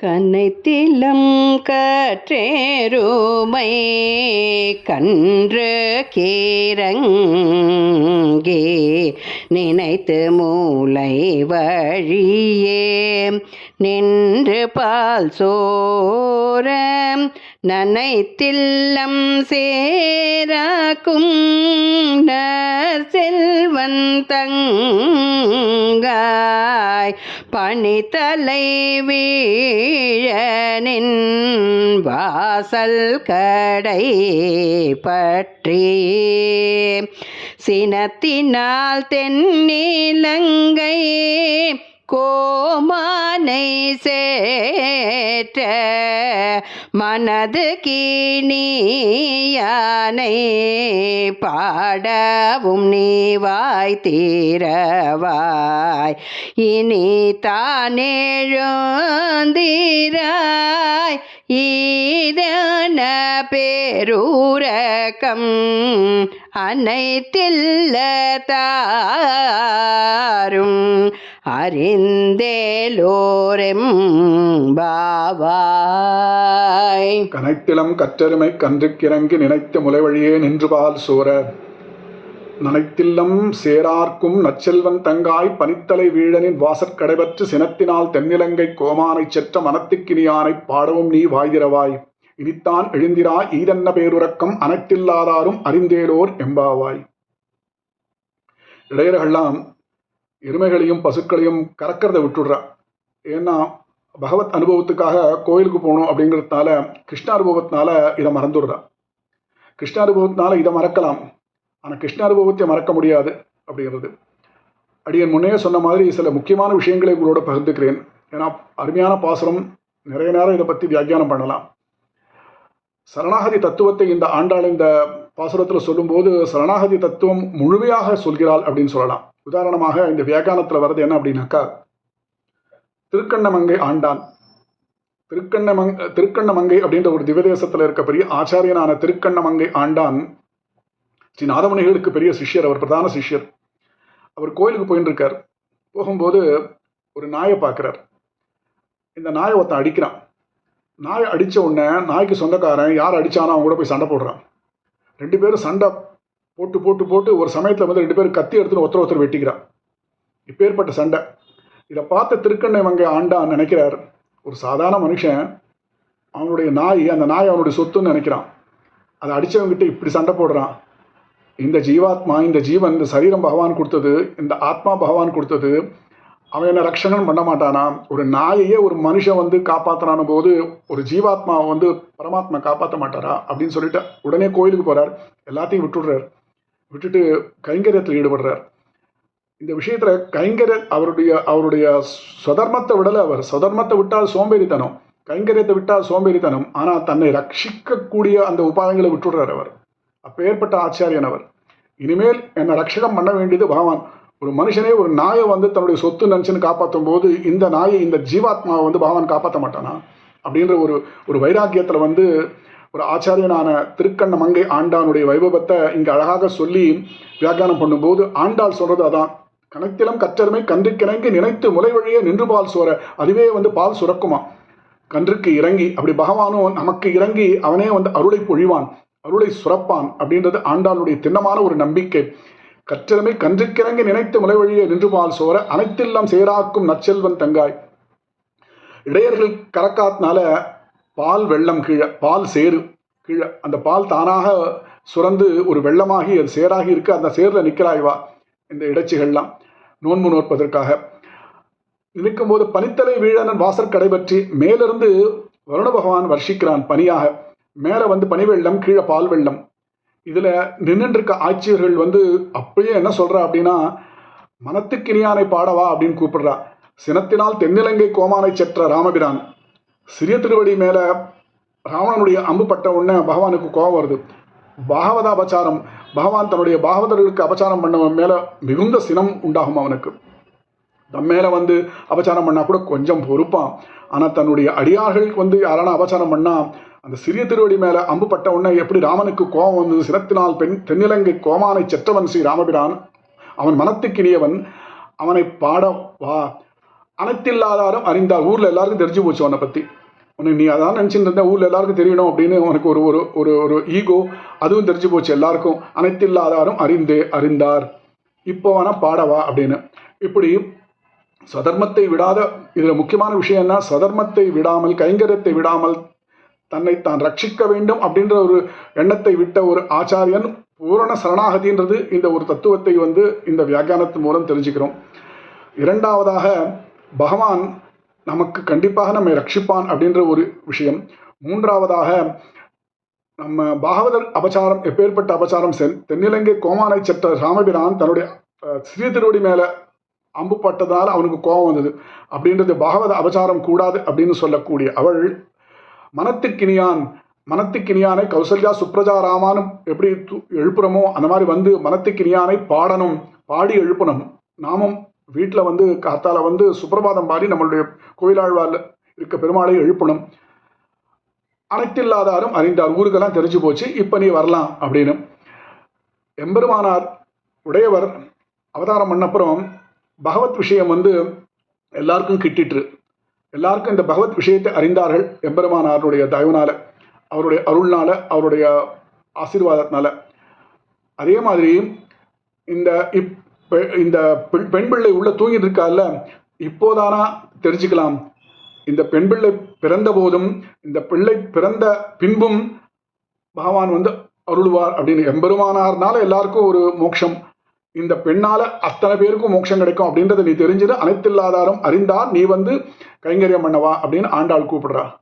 கனைத்திலம் கற்றேருமை கன்று கீரங்கே நினைத்து மூளை வழியே நின்று பால் சோர நனைத்தில்லம் சேராக்கும் செல்வன் தங்காய் பணித்தலை வீழனின் வாசல் கடை பற்றி. சினத்தினால் தென்னிலங்கை கோமானை சேற்ற மனது கீணியானை பாடவும் நீ வாய் தீரவாய். இனி தானேழுந்தீராய் ஈதன பேரூரகம் அனைத்தில்ல தாரும் அறிந்தேலோரெம் பாவாய். கனைத்திலம் கற்றருமை கன்றுக்கிறங்கி நினைத்த முலைவழியே நின்றுபால் சோர நனைத்தில்லம் சேரார்க்கும் நச்செல்வன் தங்காய் பனித்தலை வீழனின் வாசற்கடைபற்று சினத்தினால் தென்னிலங்கை கோமானைச் செற்ற மனத்துக்கினியானைப் பாடவும் நீ வாய்திரவாய். இனித்தான் எழுந்திரா ஈதன்ன பேருறக்கம் அனைத்தில்லாதாரும் அறிந்தேலோர் எம்பாவாய். இடையர்கள்லாம் எருமைகளையும் பசுக்களையும் கறக்கிறத விட்டுடுறா. ஏன்னா பகவத் அனுபவத்துக்காக கோயிலுக்கு போகணும் அப்படிங்கிறதுனால கிருஷ்ண அனுபவத்தினால இதை மறந்துடுறா. கிருஷ்ண அனுபவத்தினால இதை மறக்கலாம். ஆனால் கிருஷ்ண அனுபவத்தை மறக்க முடியாது அப்படிங்கிறது. அடியன் முன்னே சொன்ன மாதிரி சில முக்கியமான விஷயங்களை உங்களோட பகிர்ந்துக்கிறேன். ஏன்னா அருமையான பாசுரம் நிறைய நேரம் இதை பற்றி வியாக்கியானம் பண்ணலாம். சரணாகதி தத்துவத்தை இந்த ஆண்டாள் இந்த பாசுரத்தில் சொல்லும்போது சரணாகதி தத்துவம் முழுமையாக சொல்கிறாள் அப்படின்னு சொல்லலாம். உதாரணமாக இந்த வியாக்கியானத்தில் வர்றது என்ன அப்படின்னாக்கா திருக்கண்ணமங்கை ஆண்டான். திருக்கண்ணமங் திருக்கண்ணமங்கை அப்படின்ற ஒரு திவதேசத்தில் இருக்க பெரிய ஆச்சாரியனான திருக்கண்ணமங்கை ஆண்டான். ஸ்ரீ நாதமுனிகளுக்கு பெரிய சிஷ்யர் அவர் பிரதான சிஷ்யர். அவர் கோயிலுக்கு போயின்னு இருக்கார் போகும்போது ஒரு நாயை பார்க்குறார். இந்த நாயை ஒருத்தன் அடிக்கிறான். நாயை அடித்த உடனே நாய்க்கு சொந்தக்காரன் யார் அடித்தானோ அவங்க கூட போய் சண்டை போடுறான். ரெண்டு பேரும் சண்டை போட்டு போட்டு போட்டு ஒரு சமயத்தில் வந்து ரெண்டு பேரும் கத்தி எடுத்துன்னு ஒருத்தர் ஒருத்தர் வெட்டிக்கிறான் இப்பேற்பட்ட சண்டை. இதை பார்த்த திருக்கண்ணை வங்க ஆண்டான்னு நினைக்கிறார். ஒரு சாதாரண மனுஷன் அவனுடைய நாய் அந்த நாய் அவனுடைய சொத்துன்னு நினைக்கிறான். அதை அடித்தவங்கிட்ட இப்படி சண்டை போடுறான். இந்த ஜீவாத்மா இந்த ஜீவன் இந்த சரீரம் பகவான் கொடுத்தது இந்த ஆத்மா பகவான் கொடுத்தது அவன் என்ன ரட்சணம் பண்ண மாட்டானா? ஒரு நாயையே ஒரு மனுஷன் வந்து காப்பாற்றினான போது ஒரு ஜீவாத்மாவை வந்து பரமாத்மா காப்பாற்ற மாட்டாரா? அப்படின்னு சொல்லிட்டு உடனே கோயிலுக்கு போகிறார் எல்லாத்தையும் விட்டுடுறார். விட்டுட்டு கைங்கரியத்தில் ஈடுபடுறார். இந்த விஷயத்தில் கைங்கரிய அவருடைய அவருடைய சுதர்மத்தை விடலை அவர். சுதர்மத்தை விட்டால் சோம்பேறித்தனம். கைங்கரியத்தை விட்டால் சோம்பேறித்தனம். ஆனால் தன்னை ரட்சிக்கக்கூடிய அந்த உபாயங்களை விட்டுடுறார் அவர். அப்பேற்பட்ட ஆச்சாரியன் அவர் இனிமேல் என்னை ரட்சகம் பண்ண வேண்டியது பகவான். ஒரு மனுஷனே ஒரு நாயை வந்து தன்னுடைய சொத்து நினச்சின்னு காப்பாற்றும் போது இந்த நாயை இந்த ஜீவாத்மாவை வந்து பகவான் காப்பாற்ற மாட்டானா? அப்படின்ற ஒரு ஒரு வைராக்கியத்தில் வந்து ஒரு ஆச்சாரியனான திருக்கண்ண மங்கை ஆண்டானுடைய வைபவத்தை இங்கே அழகாக சொல்லி வியாக்கியானம் பண்ணும்போது ஆண்டாள் சொல்கிறது அதான். கணத்திலம் கற்றருமை கன்றுக்கிணங்கி நினைத்து முலை வழியே நின்று பால் சோர அதுவே வந்து பால் சுரக்குமா? கன்றுக்கு இறங்கி அப்படி பகவானும் நமக்கு இறங்கி அவனே வந்து அருளை பொழிவான். அருளை சுரப்பான் அப்படின்றது ஆண்டாளுடைய திண்ணமான ஒரு நம்பிக்கை. கற்றருமை கன்றுக்கிறங்கி நினைத்து முலை வழியே நின்று பால் சோர அனைத்தெல்லாம் சேராக்கும் நச்செல்வன் தங்காய். இடையர்கள் கறக்காத்தினால பால் வெள்ளம் கீழே பால் சேரு கீழே அந்த பால் தானாக சுரந்து ஒரு வெள்ளமாகி அது சேராகி இருக்கு அந்த சேரில் நிற்கிறாய்வா இந்த இடைச்சிகள்லாம். நோன்பு நோற்பதற்காக. நிற்கும் போது பனித்தலை வீழனன் வாசற்கடை பற்றி மேலிருந்து வருண பகவான் வர்ஷிக்கிறான் பனியாக. மேலே வந்து பனி வெள்ளம் கீழே பால் வெள்ளம். இதில் நின்றுருக்க ஆட்சியர்கள் வந்து அப்படியே என்ன சொல்கிறா அப்படின்னா மனத்துக்கினியானை பாடவா அப்படின்னு கூப்பிடுறா. சினத்தினால் தென்னிலங்கை கோமானை செற்ற ராமபிரான். சிறிய திருவடி மேலே ராவணனுடைய அம்பு பட்ட உடனே பகவானுக்கு கோபம் வருது. பாகவதாபச்சாரம் பகவான் தன்னுடைய பாகவதர்களுக்கு அபச்சாரம் பண்ணவன் மேலே மிகுந்த சினம் உண்டாகும் அவனுக்கு. தம் மேலே வந்து அபச்சாரம் பண்ணால் கூட கொஞ்சம் பொறுப்பான் ஆனால் தன்னுடைய அடியார்களுக்கு வந்து யாரான அபச்சாரம் பண்ணால் அந்த சிறிய திருவடி மேலே அம்பு பட்ட உடனே எப்படி ராமனுக்கு கோபம் வந்தது? சிரத்தினால் பெண் தென்னிலங்கை கோமானை செற்றவன் ஸ்ரீ ராமபிரான். அவன் மனத்துக்கினியவன். அவனை பாட வா. அனைத்தில்லாதாரும் அறிந்தார் ஊரில் எல்லாருக்கும் தெரிஞ்சு போச்சு அவனை பற்றி உனக்கு நீ அதான் நினச்சிட்டு இருந்த எல்லாருக்கும் தெரியணும் அப்படின்னு உனக்கு ஒரு ஒரு ஒரு ஒரு ஈகோ அதுவும் தெரிஞ்சு போச்சு எல்லாருக்கும். அனைத்தில்லாதாரும் அறிந்தே அறிந்தார். இப்போ வேணா பாடவா அப்படின்னு. இப்படி சதர்மத்தை விடாத இதில் முக்கியமான விஷயம் என்ன? சதர்மத்தை விடாமல் கைங்கரியத்தை விடாமல் தன்னை தான் ரட்சிக்க வேண்டும் அப்படின்ற ஒரு எண்ணத்தை விட்ட ஒரு ஆச்சாரியன் பூரண சரணாகதின்றது இந்த ஒரு தத்துவத்தை வந்து இந்த வியாக்கியானத்தின் மூலம் தெரிஞ்சுக்கிறோம். இரண்டாவதாக பகவான் நமக்கு கண்டிப்பாக நம்மை ரட்சிப்பான் அப்படின்ற ஒரு விஷயம். மூன்றாவதாக நம்ம பாகவதர் அபச்சாரம் எப்பேற்பட்ட அபச்சாரம் சென் தென்னிலங்கை கோமானை செற்ற ராமபிரான் தன்னுடைய அஹ், சிறிய திருவடி மேலே அம்பு பட்டதால் அவனுக்கு கோபம் வந்தது. அப்படின்றது பாகவத அபச்சாரம் கூடாது அப்படின்னு சொல்லக்கூடிய அவள் மனத்துக்கினியான் மனத்துக்கினியானை கௌசல்யா சுப்ரஜா ராமானும் எப்படி எழுப்புறமோ அந்த மாதிரி வந்து மனத்துக்கினியானை பாடணும் பாடி எழுப்பணும். நாமும் வீட்டில் வந்து காத்தால வந்து சுப்பிரபாதம் பாடி நம்மளுடைய கோயிலாழ்வார்ல இருக்க பெருமாளை எழுப்பணும். அனைத்தில்லாதாரும் அறிந்தார். ஊருக்கெல்லாம் தெரிஞ்சு போச்சு. இப்போ நீ வரலாம் அப்படின்னு. எம்பெருமானார் உடையவர் அவதாரம் பண்ணப்புறம் பகவத் விஷயம் வந்து எல்லாருக்கும் கிட்டிற்று. எல்லாருக்கும் இந்த பகவத் விஷயத்தை அறிந்தார்கள் எம்பெருமானாருடைய தயவுனால அவருடைய அருள்னால அவருடைய ஆசீர்வாதத்தினால. அதே மாதிரி இந்த இப் பெ- இந்த பெண் பெண் பிள்ளை உள்ள தூங்கிட்டு இருக்கால இப்போதானா தெரிஞ்சுக்கலாம். இந்த பெண் பிள்ளை பிறந்த போதும் இந்த பிள்ளை பிறந்த பின்பும் பகவான் வந்து அருள்வார் அப்படின்னு எம்பெருமானார்னால எல்லாருக்கும் ஒரு மோட்சம். இந்த பெண்ணால அத்தனை பேருக்கும் மோட்சம் கிடைக்கும் அப்படின்றத நீ தெரிஞ்சது அனைத்தில்லாதாரும் அறிந்தார் நீ வந்து கைங்கரியம் பண்ணவா அப்படின்னு ஆண்டாள் கூப்பிடுறா.